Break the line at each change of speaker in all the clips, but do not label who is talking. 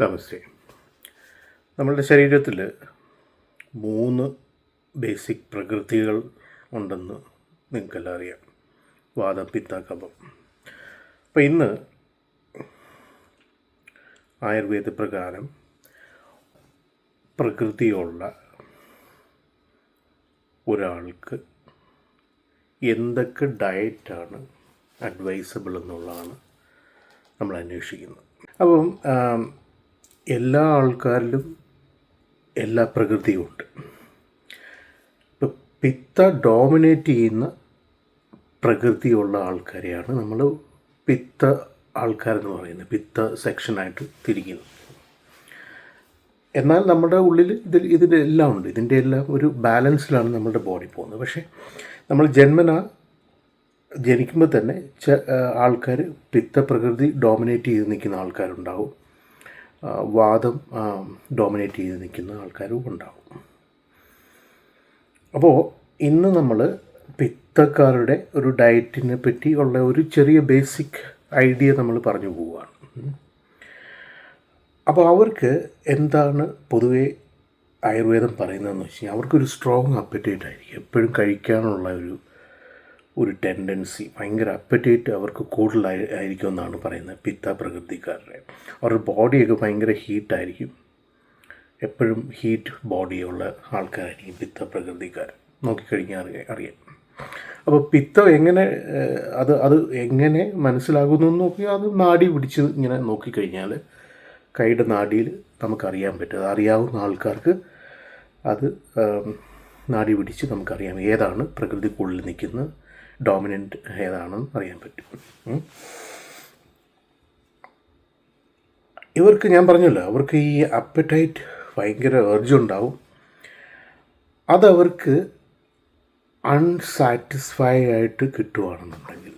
നമസ്തേ. നമ്മളുടെ ശരീരത്തിൽ മൂന്ന് ബേസിക് പ്രകൃതികൾ ഉണ്ടെന്ന് നിങ്ങൾക്കെല്ലാം അറിയാം വാദം പിത്ത കഫം അപ്പോൾ ഇന്ന് ആയുർവേദ പ്രകാരം പ്രകൃതിയുള്ള ഒരാൾക്ക് എന്തൊക്കെ ഡയറ്റാണ് അഡ്വൈസബിൾ എന്നുള്ളതാണ് നമ്മൾ അന്വേഷിക്കുന്നത്. അപ്പം എല്ലാ ആൾക്കാരിലും എല്ലാ പ്രകൃതിയും ഉണ്ട്. ഇപ്പം പിത്ത ഡോമിനേറ്റ് ചെയ്യുന്ന പ്രകൃതിയുള്ള ആൾക്കാരെയാണ് നമ്മൾ പിത്ത ആൾക്കാരെന്ന് പറയുന്നത്. പിത്ത സെക്ഷനായിട്ട് തിരിക്കുന്നത്. എന്നാൽ നമ്മുടെ ഉള്ളിൽ ഇതിൽ ഇതിന്റെ എല്ലാം ഉണ്ട്. ഇതിന്റെ എല്ലാം ഒരു ബാലൻസിലാണ് നമ്മുടെ ബോഡി പോകുന്നത്. പക്ഷേ നമ്മൾ ജന്മന ജനിക്കുമ്പോൾ തന്നെ ആൾക്കാർ പിത്തപ്രകൃതി ഡോമിനേറ്റ് ചെയ്ത് നിൽക്കുന്ന ആൾക്കാരുണ്ടാവും. വാദം ഡോമിനേറ്റ് ചെയ്ത് നിൽക്കുന്ന ആൾക്കാരും ഉണ്ടാവും. അപ്പോൾ ഇന്ന് നമ്മൾ പിത്തക്കാരുടെ ഒരു ഡയറ്റിനെ പറ്റി ഉള്ള ഒരു ചെറിയ ബേസിക് ഐഡിയ നമ്മൾ പറഞ്ഞു പോവുകയാണ്. അപ്പോൾ അവർക്ക് എന്താണ് പൊതുവേ ആയുർവേദം പറയുന്നതെന്ന് വെച്ച് കഴിഞ്ഞാൽ അവർക്കൊരു സ്ട്രോങ് അപ്പറ്റേറ്റ് ആയിരിക്കും. എപ്പോഴും കഴിക്കാനുള്ള ഒരു ഒരു ടെൻഡൻസി ഭയങ്കര അപ്പറ്റേറ്റ് അവർക്ക് കൂടുതലായി ആയിരിക്കും എന്നാണ് പറയുന്നത് പിത്ത പ്രകൃതിക്കാരുടെ. അവരുടെ ബോഡിയൊക്കെ ഭയങ്കര ഹീറ്റായിരിക്കും എപ്പോഴും ഹീറ്റ് ബോഡിയുള്ള ആൾക്കാരായിരിക്കും പിത്ത പ്രകൃതിക്കാർ. നോക്കിക്കഴിഞ്ഞാൽ അറിയാം അറിയാം. അപ്പോൾ പിത്തം എങ്ങനെ അത് അത് എങ്ങനെ മനസ്സിലാകുന്നു എന്ന് നോക്കിയാൽ അത് നാടി പിടിച്ച് ഇങ്ങനെ നോക്കിക്കഴിഞ്ഞാൽ കൈയുടെ നാടിയിൽ നമുക്കറിയാൻ പറ്റും. അറിയാവുന്ന ആൾക്കാർക്ക് അത് നാടി പിടിച്ച് നമുക്കറിയാം ഏതാണ് പ്രകൃതിക്കുള്ളിൽ നിൽക്കുന്ന ഡോമിനന്റ് ഏതാണെന്ന് അറിയാൻ പറ്റും. ഇവർക്ക് ഞാൻ പറഞ്ഞല്ലോ അവർക്ക് ഈ അപ്പറ്റൈറ്റ് ഭയങ്കര ഏർജ് ഉണ്ടാവും. അതവർക്ക് അൺസാറ്റിസ്ഫൈ ആയിട്ട് കിട്ടുകയാണെന്നുണ്ടെങ്കിൽ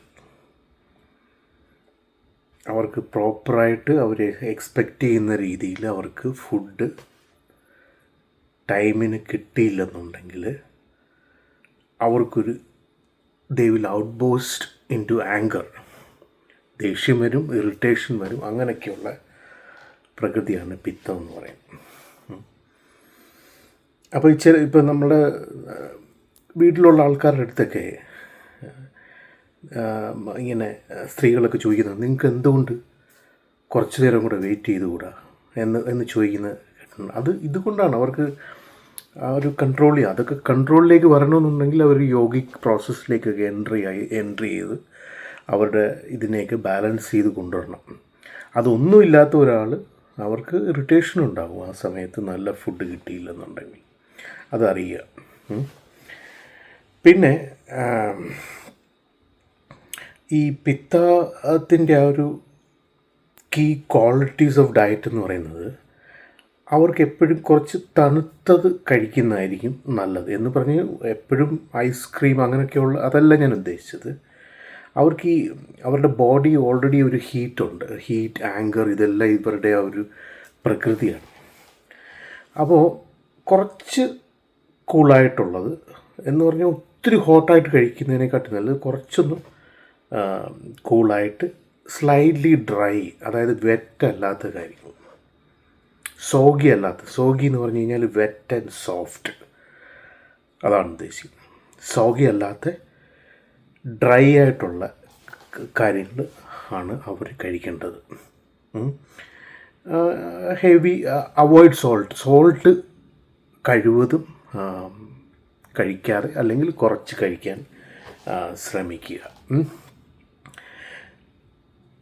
അവർക്ക് പ്രോപ്പറായിട്ട് അവർ എക്സ്പെക്റ്റ് ചെയ്യുന്ന രീതിയിൽ അവർക്ക് ഫുഡ് ടൈമിന് കിട്ടിയില്ലെന്നുണ്ടെങ്കിൽ അവർക്കൊരു they will outburst into anger ദേഷ്യം വരും ഇറിറ്റേഷൻ വരും അങ്ങനെയൊക്കെയുള്ള പ്രകൃതിയാണ് പിത്തം എന്ന് പറയുന്നത്. അപ്പോൾ ഈ ചെറിയ ഇപ്പം നമ്മുടെ വീട്ടിലുള്ള ആൾക്കാരുടെ അടുത്തൊക്കെ ഇങ്ങനെ സ്ത്രീകളൊക്കെ ചോദിക്കുന്നത് നിങ്ങൾക്ക് എന്തുകൊണ്ട് കുറച്ച് നേരം കൂടെ വെയിറ്റ് ചെയ്തുകൂടാ? എന്ന് എന്ന് ചോദിക്കുന്നത് അത് ഇതുകൊണ്ടാണ് അവർക്ക് ആ ഒരു കൺട്രോൾ ചെയ്യുക അതൊക്കെ കൺട്രോളിലേക്ക് വരണമെന്നുണ്ടെങ്കിൽ അവർ യോഗിക് പ്രോസസ്സിലേക്കൊക്കെ എൻട്രി ആയി എൻട്രി ചെയ്ത് അവരുടെ ഇതിനെയൊക്കെ ബാലൻസ് ചെയ്ത് കൊണ്ടുവരണം. അതൊന്നുമില്ലാത്ത ഒരാൾ അവർക്ക് ഇറിറ്റേഷൻ ഉണ്ടാകും ആ സമയത്ത് നല്ല ഫുഡ് കിട്ടിയില്ലെന്നുണ്ടെങ്കിൽ. അതറിയുക. പിന്നെ ഈ പിത്തത്തിന്റെ ആ ഒരു കീ ക്വാളിറ്റീസ് ഓഫ് ഡയറ്റ് എന്ന് പറയുന്നത് അവർക്ക് എപ്പോഴും കുറച്ച് തണുത്തത് കഴിക്കുന്നതായിരിക്കും നല്ലത്. എന്ന് പറഞ്ഞ് എപ്പോഴും ഐസ്ക്രീം അങ്ങനെയൊക്കെയുള്ള അതല്ല ഞാൻ ഉദ്ദേശിച്ചത്. അവർക്ക് ഈ അവരുടെ ബോഡി ഓൾറെഡി ഒരു ഹീറ്റുണ്ട്. ഹീറ്റ് ആങ്കർ ഇതെല്ലാം ഇവരുടെ ആ ഒരു പ്രകൃതിയാണ്. അപ്പോൾ കുറച്ച് കൂളായിട്ടുള്ളത് എന്ന് പറഞ്ഞാൽ ഒത്തിരി ഹോട്ടായിട്ട് കഴിക്കുന്നതിനെക്കാട്ടി നല്ലത് കുറച്ചൊന്ന് കൂളായിട്ട് സ്ലൈഡ്ലി ഡ്രൈ അതായത് വെറ്റ് അല്ലാത്ത കാര്യങ്ങൾ സോഗി അല്ലാത്ത സോഗി എന്ന് പറഞ്ഞു കഴിഞ്ഞാൽ വെറ്റ് ആൻഡ് സോഫ്റ്റ് അതാണ് ഉദ്ദേശിക്കുന്നത് സോഗി അല്ലാത്ത ഡ്രൈ ആയിട്ടുള്ള കാര്യങ്ങൾ ആണ് അവർ കഴിക്കേണ്ടത്. ഹെവി അവോയ്ഡ് സോൾട്ട് സോൾട്ട് കഴിവതും കഴിക്കാറ് അല്ലെങ്കിൽ കുറച്ച് കഴിക്കാൻ ശ്രമിക്കുക.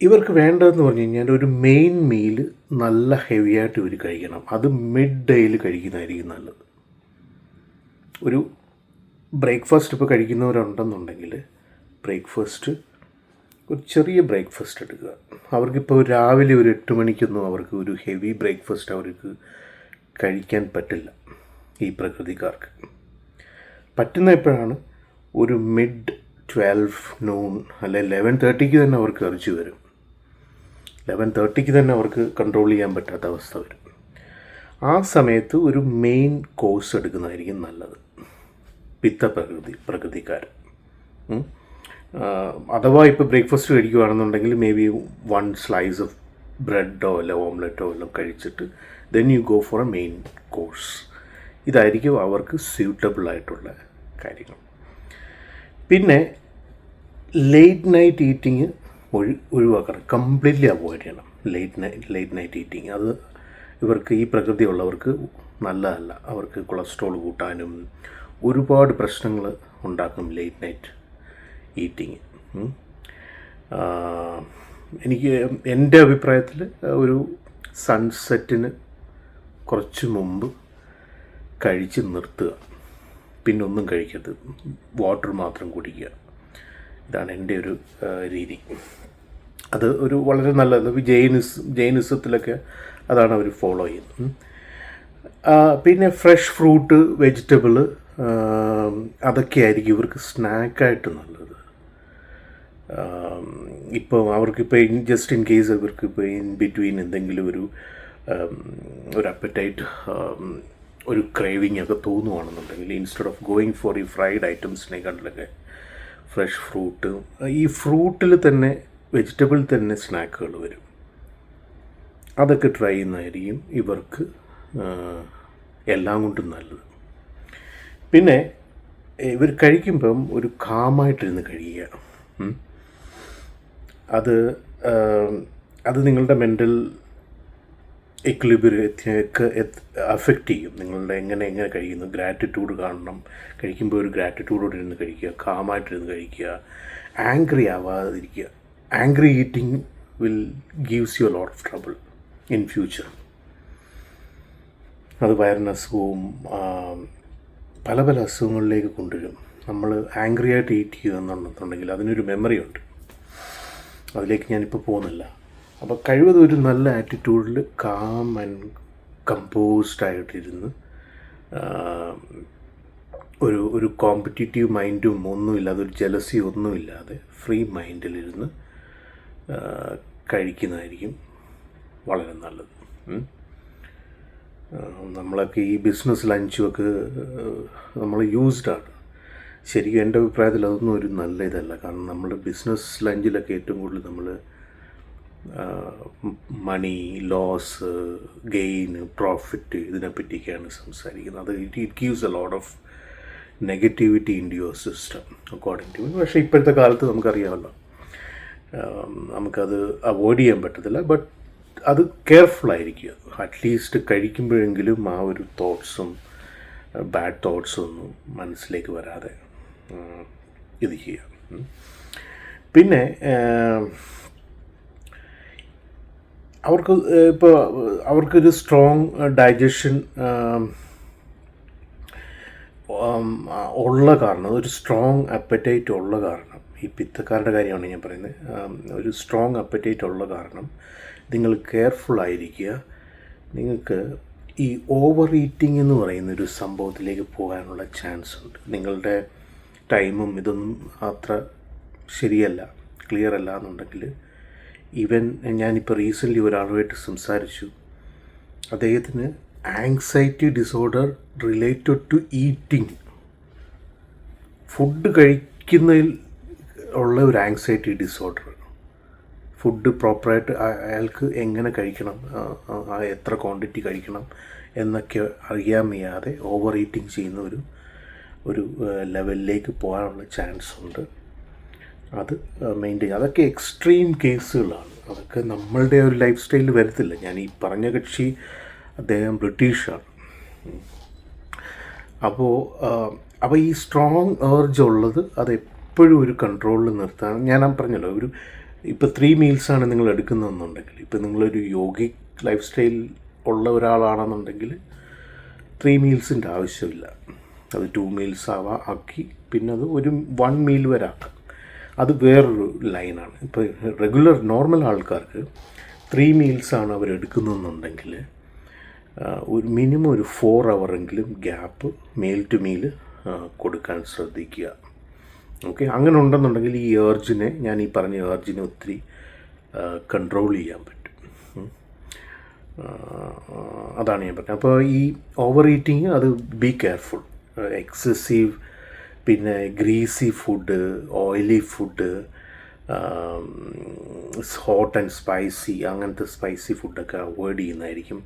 ഇവർക്ക് വേണ്ടതെന്ന് പറഞ്ഞു കഴിഞ്ഞാൽ ഒരു മെയിൻ മീൽ നല്ല ഹെവി ആയിട്ട് ഇവർ കഴിക്കണം. അത് മിഡ് ഡേയിൽ കഴിക്കുന്നതായിരിക്കും നല്ലത്. ഒരു ബ്രേക്ക്ഫാസ്റ്റ് ഇപ്പോൾ കഴിക്കുന്നവരുണ്ടെന്നുണ്ടെങ്കിൽ ബ്രേക്ക്ഫാസ്റ്റ് ഒരു ചെറിയ ബ്രേക്ക്ഫാസ്റ്റ് എടുക്കുക. അവർക്കിപ്പോൾ രാവിലെ ഒരു എട്ട് മണിക്കൊന്നും അവർക്ക് ഒരു ഹെവി ബ്രേക്ക്ഫാസ്റ്റ് അവർക്ക് കഴിക്കാൻ പറ്റില്ല ഈ പ്രകൃതിക്കാർക്ക്. പറ്റുന്ന എപ്പോഴാണ്? ഒരു മിഡ് ട്വൽവ് നൂൺ അല്ലെ ലെവൻ തേർട്ടിക്ക് തന്നെ അവർക്ക് ഇറച്ചി വരും. ലെവൻ തേർട്ടിക്ക് തന്നെ അവർക്ക് കൺട്രോൾ ചെയ്യാൻ പറ്റാത്ത അവസ്ഥ വരും. ആ സമയത്ത് ഒരു മെയിൻ കോഴ്സ് എടുക്കുന്നതായിരിക്കും നല്ലത്. പിത്ത പ്രകൃതി പ്രകൃതിക്കാരൻ അഥവാ ഇപ്പോൾ ബ്രേക്ക്ഫാസ്റ്റ് കഴിക്കുകയാണെന്നുണ്ടെങ്കിൽ maybe one slice of ബ്രെഡോ അല്ല ഓംലെറ്റോ എല്ലാം കഴിച്ചിട്ട് then you go for a main course ഇതായിരിക്കും അവർക്ക് സ്യൂട്ടബിൾ ആയിട്ടുള്ള കാര്യങ്ങൾ. പിന്നെ ലേറ്റ് നൈറ്റ് ഈറ്റിങ് ഒഴി ഒഴിവാക്കണം. കംപ്ലീറ്റ്ലി അവോയ്ഡ് ചെയ്യണം. Late night late night eating അത് ഇവർക്ക് ഈ പ്രകൃതിയുള്ളവർക്ക് നല്ലതല്ല. അവർക്ക് കൊളസ്ട്രോൾ കൂട്ടാനും ഒരുപാട് പ്രശ്നങ്ങൾ ഉണ്ടാക്കും ലേറ്റ് നൈറ്റ് ഈറ്റിങ് എനിക്ക് എന്റെ അഭിപ്രായത്തിൽ ഒരു സൺസെറ്റിന് കുറച്ച് മുമ്പ് കഴിച്ച് നിർത്തുക. പിന്നൊന്നും കഴിക്കരുത്. വാട്ടർ മാത്രം കുടിക്കുക. ഇതാണ് എന്റെ ഒരു രീതി. അത് ഒരു വളരെ നല്ലത്. ജൈനിസ് ജൈനിസത്തിലൊക്കെ അതാണ് അവർ ഫോളോ ചെയ്യുന്നത്. പിന്നെ ഫ്രഷ് ഫ്രൂട്ട് വെജിറ്റബിൾ അതൊക്കെ ആയിരിക്കും ഇവർക്ക് സ്നാക്കായിട്ട് നല്ലത്. ഇപ്പോൾ അവർക്കിപ്പോൾ ജസ്റ്റ് ഇൻ കേസ് ഇവർക്ക് ഇപ്പോൾ ഇൻ ബിറ്റ്വീൻ എന്തെങ്കിലും ഒരു ഒരു അപ്പറ്റൈറ്റ് ഒരു ക്രേവിങ് ഒക്കെ തോന്നുവാണെന്നുണ്ടെങ്കിൽ ഇൻസ്റ്റെഡ് ഓഫ് ഗോയിങ് ഫോർ ഈ ഫ്രൈഡ് ഐറ്റംസിനെ കണ്ടിലൊക്കെ ഫ്രഷ് ഫ്രൂട്ട്. ഈ ഫ്രൂട്ടിൽ തന്നെ വെജിറ്റബിൾ തന്നെ സ്നാക്കുകൾ വരും. അതൊക്കെ ട്രൈ ചെയ്യുന്നതായിരിക്കും ഇവർക്ക് എല്ലാം കൊണ്ടും നല്ലത്. പിന്നെ ഇവർ കഴിക്കുമ്പം ഒരു കാമായിട്ടിരുന്ന് കഴിയുക. അത് അത് നിങ്ങളുടെ മെന്റൽ എക്ലിബിറിയത്തിനൊക്കെ അഫക്റ്റ് ചെയ്യും. നിങ്ങളുടെ എങ്ങനെ എങ്ങനെ കഴിക്കുന്നു ഗ്രാറ്റിറ്റ്യൂഡ് കാണണം. കഴിക്കുമ്പോൾ ഒരു ഗ്രാറ്റിറ്റ്യൂഡോടെ ഇരുന്ന് കഴിക്കുക കാമായിട്ടിരുന്ന് കഴിക്കുക angry ആവാതിരിക്കുക. Angry eating will gives you lot of trouble in future അത് വയറിന് അസുഖവും പല പല അസുഖങ്ങളിലേക്ക് കൊണ്ടുവരും നമ്മൾ ആംഗ്രി ആയിട്ട് ഈറ്റ് ചെയ്യുക എന്നുണ്ടെന്നുണ്ടെങ്കിൽ അതിനൊരു മെമ്മറി ഉണ്ട്. അതിലേക്ക് ഞാനിപ്പോൾ പോകുന്നില്ല. അപ്പോൾ കഴിവതും ഒരു നല്ല ആറ്റിറ്റ്യൂഡിൽ കാം ആൻഡ് കമ്പോസ്ഡ് ആയിട്ടിരുന്ന് ഒരു ഒരു കോമ്പറ്റീറ്റീവ് മൈൻഡും ഒന്നുമില്ലാതെ ഒരു ജലസി ഒന്നുമില്ലാതെ ഫ്രീ മൈൻഡിലിരുന്ന് കഴിക്കുന്നതായിരിക്കും വളരെ നല്ലത്. നമ്മളൊക്കെ ഈ ബിസിനസ് ലഞ്ചുമൊക്കെ നമ്മൾ യൂസ്ഡാണ് ശരിക്കും എന്റെ അഭിപ്രായത്തിൽ അതൊന്നും ഒരു നല്ല ഇതല്ല. കാരണം നമ്മൾ ബിസിനസ് ലഞ്ചിലൊക്കെ ഏറ്റവും കൂടുതൽ നമ്മൾ മണി ലോസ് ഗെയിൻ പ്രോഫിറ്റ് ഇതിനെപ്പറ്റിയൊക്കെയാണ് സംസാരിക്കുന്നത്. അത് it gives a lot of negativity in your system according to പക്ഷേ ഇപ്പോഴത്തെ കാലത്ത് നമുക്കറിയാമല്ലോ. നമുക്കത് അവോയ്ഡ് ചെയ്യാൻ പറ്റത്തില്ല ബട്ട് അത് കെയർഫുൾ ആയിരിക്കുക. അറ്റ്ലീസ്റ്റ് കഴിക്കുമ്പോഴെങ്കിലും ആ ഒരു തോട്ട്സും ബാഡ് തോട്ട്സും ഒന്നും മനസ്സിലേക്ക് വരാതെ ഇത് ചെയ്യുക. പിന്നെ അവർക്ക് ഇപ്പോൾ അവർക്കൊരു സ്ട്രോങ് ഡൈജഷൻ ഉള്ള കാരണം ഒരു സ്ട്രോങ് അപ്പറ്റൈറ്റ് ഉള്ള കാരണം. ഈ പിത്തക്കാരുടെ കാര്യമാണ് ഞാൻ പറയുന്നത്. ഒരു സ്ട്രോങ് അപ്പറ്റൈറ്റ് ഉള്ള കാരണം. നിങ്ങൾ കെയർഫുൾ ആയിരിക്കുക. നിങ്ങൾക്ക് ഈ ഓവർ ഈറ്റിംഗ് എന്ന് പറയുന്ന ഒരു സംഭവത്തിലേക്ക് പോകാനുള്ള ചാൻസ് ഉണ്ട്. നിങ്ങളുടെ ടൈമും ഇതൊന്നും അത്ര ശരിയല്ല ക്ലിയർ അല്ല എന്നുണ്ടെങ്കിൽ ഈവൻ ഞാനിപ്പോൾ റീസെന്റ്ലി ഒരാളുമായിട്ട് സംസാരിച്ചു. അദ്ദേഹത്തിന് anxiety disorder related to eating food കഴിക്കുന്നതിൽ ഉള്ള ഒരു ആങ്സൈറ്റി ഡിസോർഡർ ഫുഡ് പ്രോപ്പറായിട്ട് അയാൾക്ക് എങ്ങനെ കഴിക്കണം? എത്ര ക്വാണ്ടിറ്റി കഴിക്കണം? എന്നൊക്കെ അറിയാൻ വയ്യാതെ ഓവർ ഈറ്റിംഗ് ചെയ്യുന്ന ഒരു ഒരു ലെവലിലേക്ക് പോകാനുള്ള ചാൻസ് ഉണ്ട്. അത് മെയിന്റെയിൻ അതൊക്കെ എക്സ്ട്രീം കേസുകളാണ് അതൊക്കെ നമ്മളുടെ ഒരു ലൈഫ് സ്റ്റൈലിൽ വരത്തില്ല. ഞാൻ ഈ പറഞ്ഞ കക്ഷി അദ്ദേഹം ബ്രിട്ടീഷാണ്. അപ്പോൾ അപ്പോൾ ഈ സ്ട്രോങ് ഏർജ് ഉള്ളത് അത് എപ്പോഴും ഒരു കൺട്രോളിൽ നിർത്താൻ ഞാൻ പറഞ്ഞല്ലോ ഒരു ഇപ്പോൾ ത്രീ മീൽസാണ് നിങ്ങൾ എടുക്കുന്നതെന്നുണ്ടെങ്കിൽ ഇപ്പോൾ നിങ്ങളൊരു യോഗി ലൈഫ് സ്റ്റൈൽ ഉള്ള ഒരാളാണെന്നുണ്ടെങ്കിൽ ത്രീ മീൽസിന്റെ ആവശ്യമില്ല. അത് ടു മീൽസ് ആവാ ആക്കി പിന്നെ അത് ഒരു വൺ മീൽ വരെ ആക്കാം. അത് വേറൊരു ലൈനാണ് ഇപ്പോൾ റെഗുലർ നോർമൽ ആൾക്കാർക്ക് ത്രീ മീൽസാണ് അവർ എടുക്കുന്നതെന്നുണ്ടെങ്കിൽ ഒരു മിനിമം ഒരു ഫോർ അവറെങ്കിലും ഗ്യാപ്പ് മീൽ ടു മീൽ കൊടുക്കാൻ ശ്രദ്ധിക്കുക. ഓക്കെ അങ്ങനെ ഉണ്ടെന്നുണ്ടെങ്കിൽ ഈ ഏർജിനെ ഞാൻ ഈ പറഞ്ഞ ഏർജിനെ ഒത്തിരി കൺട്രോൾ ചെയ്യാൻ പറ്റും. അതാണ് ഞാൻ പറഞ്ഞത്. അപ്പോൾ ഈ ഓവർ ഈറ്റിങ് അത് ബി കെയർഫുൾ എക്സസീവ് പിന്നെ greasy food oily food hot and spicy അങ്ങനത്തെ സ്പൈസി ഫുഡൊക്കെ അവോയ്ഡ് ചെയ്യുന്നതായിരിക്കും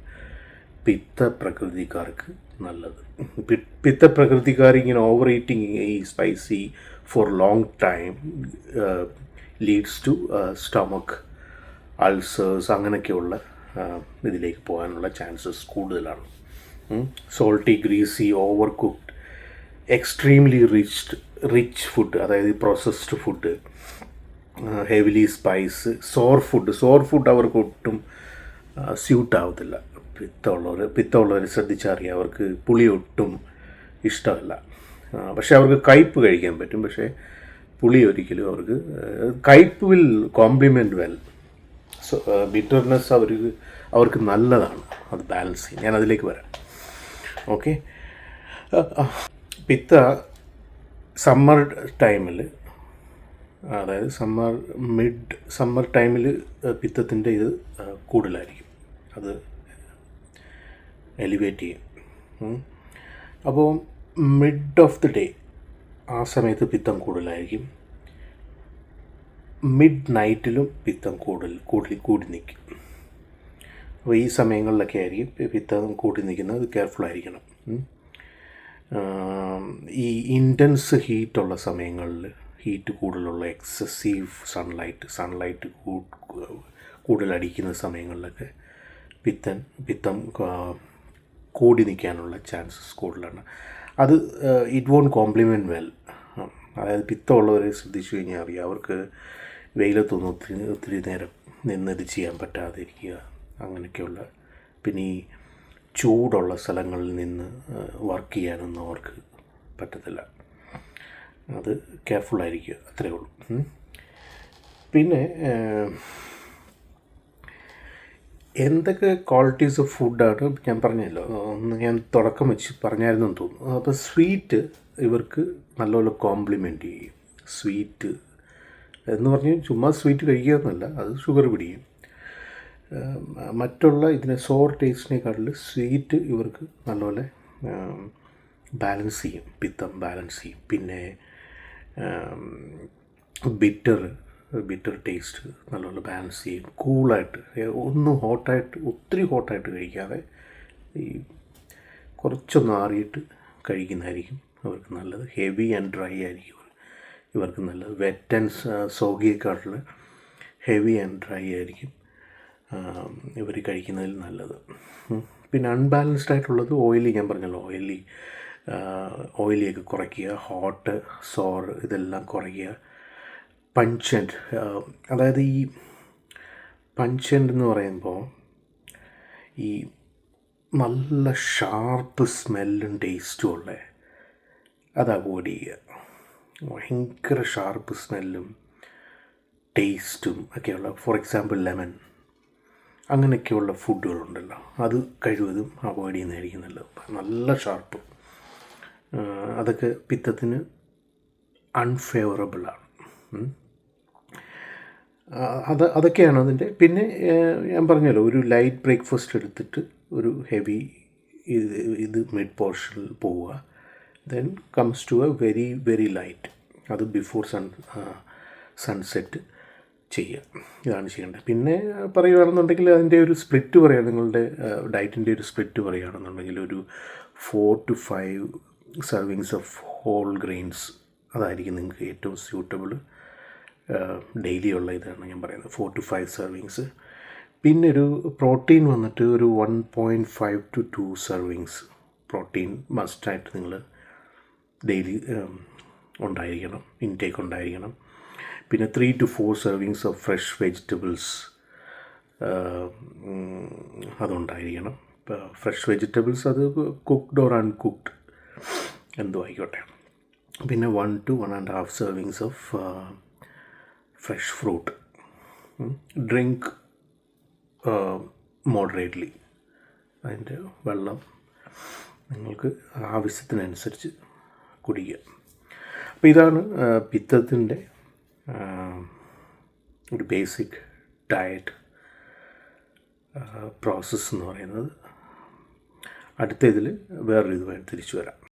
പിത്ത പ്രകൃതിക്കാർക്ക് നല്ലത്. പിത്ത പ്രകൃതിക്കാർ ഇങ്ങനെ ഓവർ ഈറ്റിംഗ് ഈ spicy for long time leads to stomach ulcers അങ്ങനെയൊക്കെയുള്ള ഇതിലേക്ക് പോകാനുള്ള ചാൻസസ് കൂടുതലാണ്. Salty greasy over cooked extremely rich rich food അതായത് processed food heavily spice sour food sour food അവർക്ക് ഒട്ടും സ്യൂട്ട് ആവത്തില്ല. പിത്തമുള്ളവർ പിത്തമുള്ളവർ ശ്രദ്ധിച്ചറിയാം അവർക്ക് പുളി ഒട്ടും ഇഷ്ടമല്ല. പക്ഷേ അവർക്ക് കയ്പ്പ് കഴിക്കാൻ പറ്റും. പക്ഷേ പുളി ഒരിക്കലും അവർക്ക് കയ്പ്പ് will complement well so bitterness അവർക്ക് അവർക്ക് നല്ലതാണ്. അത് ബാലൻസ് ചെയ്യും. ഞാൻ അതിലേക്ക് വരാം. ഓക്കെ പിത്ത സമ്മർ ടൈമിൽ അതായത് സമ്മർ മിഡ് സമ്മർ ടൈമിൽ പിത്തത്തിന്റെ ഇത് കൂടുതലായിരിക്കും. അത് എലിവേറ്റ് ചെയ്യും. അപ്പോൾ മിഡ് ഓഫ് ദി ഡേ ആ സമയത്ത് പിത്തം കൂടുതലായിരിക്കും. മിഡ് നൈറ്റിലും പിത്തം കൂടുതൽ കൂടി കൂടി നിൽക്കും. അപ്പോൾ ഈ സമയങ്ങളിലൊക്കെ ആയിരിക്കും പിത്തം കൂടി നിൽക്കുന്നത്. കെയർഫുൾ ആയിരിക്കണം. ഈ ഇന്റൻസ് ഹീറ്റുള്ള സമയങ്ങളിൽ ഹീറ്റ് കൂടുതലുള്ള എക്സസീവ് സൺലൈറ്റ് സൺലൈറ്റ് കൂടുതൽ അടിക്കുന്ന സമയങ്ങളിലൊക്കെ പിത്തൻ പിത്തം കൂടി നിൽക്കാനുള്ള ചാൻസസ് കൂടുതലാണ്. അത് ഇറ്റ് വോണ്ട് കോംപ്ലിമെന്റ് വെൽ അതായത് പിത്തമുള്ളവരെ ശ്രദ്ധിച്ചു കഴിഞ്ഞാൽ അറിയാം അവർക്ക് വെയിലത്തൊന്നും ഒത്തിരി ഒത്തിരി നേരം നിന്നിത് ചെയ്യാൻ പറ്റാതിരിക്കുക അങ്ങനെയൊക്കെയുള്ള. പിന്നെ ഈ ചൂടുള്ള സ്ഥലങ്ങളിൽ നിന്ന് വർക്ക് ചെയ്യാനൊന്നും അവർക്ക് പറ്റത്തില്ല. അത് കെയർഫുള്ളായിരിക്കുക അത്രേ ഉള്ളൂ. പിന്നെ എന്തൊക്കെ ക്വാളിറ്റീസ് ഓഫ് ഫുഡാണ് ഞാൻ പറഞ്ഞല്ലോ ഒന്ന് ഞാൻ തുടക്കം വെച്ച് പറഞ്ഞായിരുന്നു എന്ന് തോന്നുന്നു. അപ്പോൾ സ്വീറ്റ് ഇവർക്ക് നല്ലപോലെ കോംപ്ലിമെന്റ് ചെയ്യും. സ്വീറ്റ് എന്ന് പറഞ്ഞ് ചുമ്മാ സ്വീറ്റ് കഴിക്കുക എന്നല്ല അത് ഷുഗർ പിടിക്കും. മറ്റുള്ള ഇതിനെ സോർ ടേസ്റ്റിനെക്കാട്ടിൽ സ്വീറ്റ് ഇവർക്ക് നല്ലപോലെ ബാലൻസ് ചെയ്യും. പിത്തം ബാലൻസ് ചെയ്യും. പിന്നെ ബിറ്റർ ബിറ്റർ ടേസ്റ്റ് നല്ലപോലെ ബാലൻസ് ചെയ്യും. കൂളായിട്ട് ഒന്നും ഹോട്ടായിട്ട് ഒത്തിരി ഹോട്ടായിട്ട് കഴിക്കാതെ ഈ കുറച്ചൊന്ന് ആറിയിട്ട് കഴിക്കുന്നതായിരിക്കും അവർക്ക് നല്ലത്. ഹെവി ആൻഡ് ഡ്രൈ ആയിരിക്കും ഇവർക്ക് നല്ലത്. വെറ്റ് ആൻഡ് സോഗിയെക്കാട്ടിൽ ഹെവി ആൻഡ് ഡ്രൈ ആയിരിക്കും ഇവർ കഴിക്കുന്നതിൽ നല്ലത്. പിന്നെ അൺബാലൻസ്ഡ് ആയിട്ടുള്ളത് ഓയിലി ഞാൻ പറഞ്ഞല്ലോ ഓയിലി ഓയിലിയൊക്കെ കുറയ്ക്കുക ഹോട്ട് സോർ ഇതെല്ലാം കുറയ്ക്കുക. പഞ്ചന്റ് അതായത് ഈ പഞ്ചന്റ് എന്ന് പറയുമ്പോൾ ഈ നല്ല ഷാർപ്പ് സ്മെല്ലും ടേസ്റ്റും ഉള്ള അത് അവോയ്ഡ് ചെയ്യുക. ഭയങ്കര ഷാർപ്പ് സ്മെല്ലും ടേസ്റ്റും ഒക്കെയുള്ള ഫോർ എക്സാമ്പിൾ ലെമൺ അങ്ങനെയൊക്കെയുള്ള ഫുഡുകളുണ്ടല്ലോ. അത് കഴിവതും അവോയ്ഡ് ചെയ്യുന്നതായിരിക്കും നല്ലത്. നല്ല ഷാർപ്പ്. അതൊക്കെ പിത്തത്തിന് അൺഫേവറബിളാണ് അത് അതൊക്കെയാണ് അതിന്റെ. പിന്നെ ഞാൻ പറഞ്ഞല്ലോ ഒരു ലൈറ്റ് ബ്രേക്ക്ഫാസ്റ്റ് എടുത്തിട്ട് ഒരു ഹെവി ഇത് ഇത് മിഡ് പോർഷനിൽ പോവുക. Then comes to a very very light അത് ബിഫോർ സൺ സൺസെറ്റ് ചെയ്യുക ഇതാണ് ചെയ്യേണ്ടത്. പിന്നെ പറയുകയാണെന്നുണ്ടെങ്കിൽ അതിന്റെ ഒരു സ്പ്ലിറ്റ് പറയുക. നിങ്ങളുടെ ഡയറ്റിന്റെ ഒരു സ്പ്ലിറ്റ് പറയുകയാണെന്നുണ്ടെങ്കിൽ ഒരു four to five servings of whole grains അതായിരിക്കും നിങ്ങൾക്ക് ഏറ്റവും സ്യൂട്ടബിൾ ഡെയിലി ഉള്ള ഇതാണ് ഞാൻ പറയുന്നത്. ഫോർ ടു ഫൈവ് സെർവിങ്സ് പിന്നെ ഒരു പ്രോട്ടീൻ വന്നിട്ട് ഒരു one point five to two servings protein മസ്റ്റായിട്ട് നിങ്ങൾ ഡെയിലി ഉണ്ടായിരിക്കണം. ഇൻടേക്ക് ഉണ്ടായിരിക്കണം. പിന്നെ three to four servings of fresh vegetables അതുണ്ടായിരിക്കണം. Fresh vegetables അത് കുക്ക്ഡ് ഓർ അൺകുക്ക്ഡ് എന്തോ ആയിക്കോട്ടെ. പിന്നെ one to one and half servings of fresh fruit drink moderately അതിന്റെ വെള്ളം നിങ്ങൾക്ക് ആവശ്യത്തിനനുസരിച്ച് കുടിക്കുക. അപ്പോൾ ഇതാണ് പിത്തത്തിന്റെ ഒരു ബേസിക് ഡയറ്റ് പ്രോസസ്സ് എന്ന് പറയുന്നത്. അടുത്ത ഇതിൽ വേറൊരു ഇതുമായിട്ട് തിരിച്ചു വരാം.